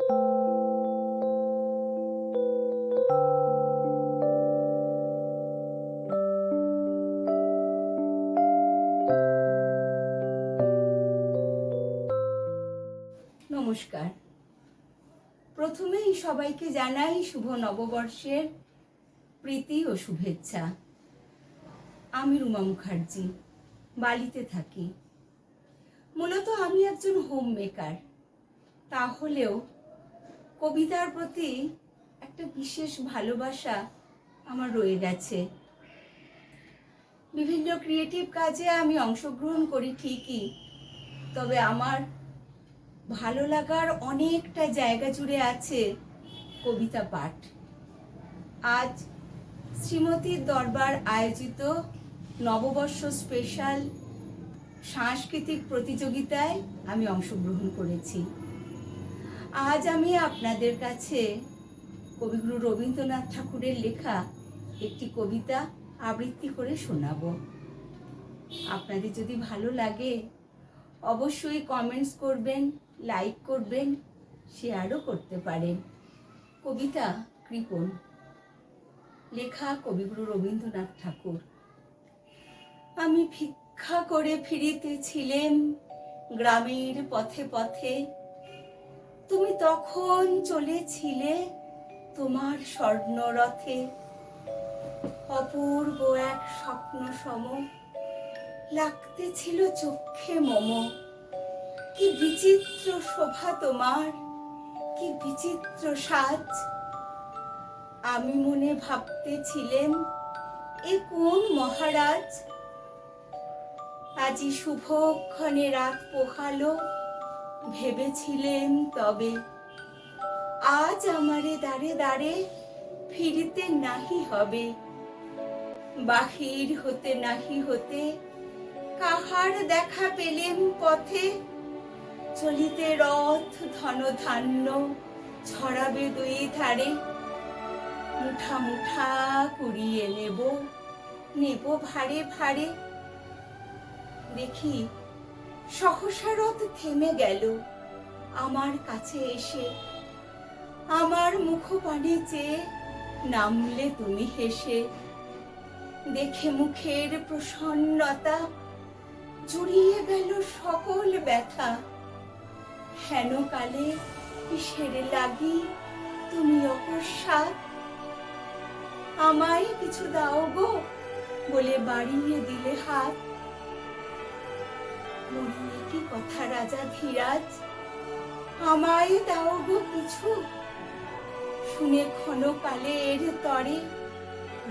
নমস্কার। প্রথমেই সবাইকে জানাই শুভ নববর্ষের প্রীতি ও শুভেচ্ছা। আমি রুমা মুখার্জি, বালিতে থাকি। মূলত আমি একজন হোম মেকার তাহলেও কবিতার প্রতি একটা বিশেষ ভালোবাসা আমার রয়ে গেছে। বিভিন্ন ক্রিয়েটিভ কাজে আমি অংশগ্রহণ করি ঠিকই, তবে আমার ভালো লাগার অনেকটা জায়গা জুড়ে আছে কবিতা পাঠ। আজ শ্রীমতীর দরবার আয়োজিত নববর্ষ স্পেশাল সাংস্কৃতিক প্রতিযোগিতায় আমি অংশগ্রহণ করেছি। আজ আমি আপনাদের কাছে কবিগুরু রবীন্দ্রনাথ ঠাকুরের লেখা একটি কবিতা আবৃত্তি করে শোনাবো। আপনাদের যদি ভালো লাগে, অবশ্যই কমেন্টস করবেন লাইক করবেন শেয়ারও করতে পারেন। কবিতা কৃপণ লেখা কবিগুরু রবীন্দ্রনাথ ঠাকুর। আমি ভিক্ষা করে ফিরিতেছিলেম গ্রামের পথে পথে তখন চলেছিলে তোমার স্বর্ণরথে। অপূর্ব এক স্বপ্ন সম। লাগতেছিল চক্ষে মম। কি বিচিত্র শোভা তোমার, কি বিচিত্র সাজ। আমি মনে ভাবতেছিলেন এ কোন মহারাজ? আজি শুভক্ষণে রাত পোহালো। ভেবেছিলেন তবে আজ আমারে দাঁড়ে দাঁড়ে ফিরিতে নাহি হবে। বাহির হতে নাহি হতে কাহার দেখা পেলেম পথে? চলিতে রথ ধন ধান্য ছড়াবে দুই ধারে। মুঠা মুঠা কুড়িয়ে নেব নেব ভারে ভারে। দেখি সহসা রথ থেমে গেল আমার কাছে এসে। আমার মুখপানে চেয়ে নামলে তুমি হেসে। দেখে মুখের প্রসন্নতা জুড়িয়ে গেল সকল ব্যথা। হেন কালে কিসের লাগি তুমি অকস্মাৎ? আমায় কিছু দাও গো বলে বাড়িয়ে দিলে হাত। বলিয়ে কি কথা, রাজা ধীরাজ? আমায় দাও গো কিছু। শুনে ক্ষণকালে এর তরে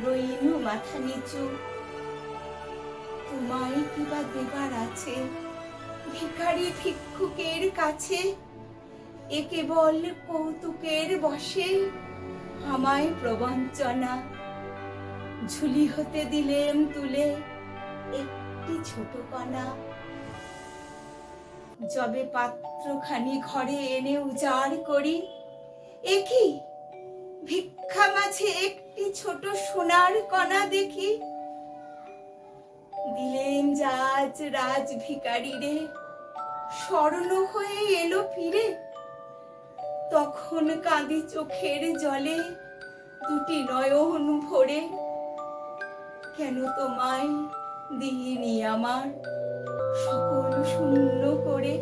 রইনু মাথা নিচু। তোমায় কিবা দেবার আছে? ভিখারি ভিক্ষুকের কাছে? এ কেবল কৌতুকের বসে। আমায় প্রবঞ্চনা। ঝুলি হতে দিলেম তুলে একটি ছোট কণা। যবে পাত্রখানি ঘরে এনে উজাড় করি একই ভিক্ষা মাঝে একটি ছোট সোনার কণা দেখি। দিলেন জাজ রাজ ভিকারি রে, স্বর্ণ হয়ে এলো ফিরে। তখন কাঁদি চোখের জলে দুটি নয়ন ভরে, কেন তোমায় দিইনি আমার? সকল শূন্য করে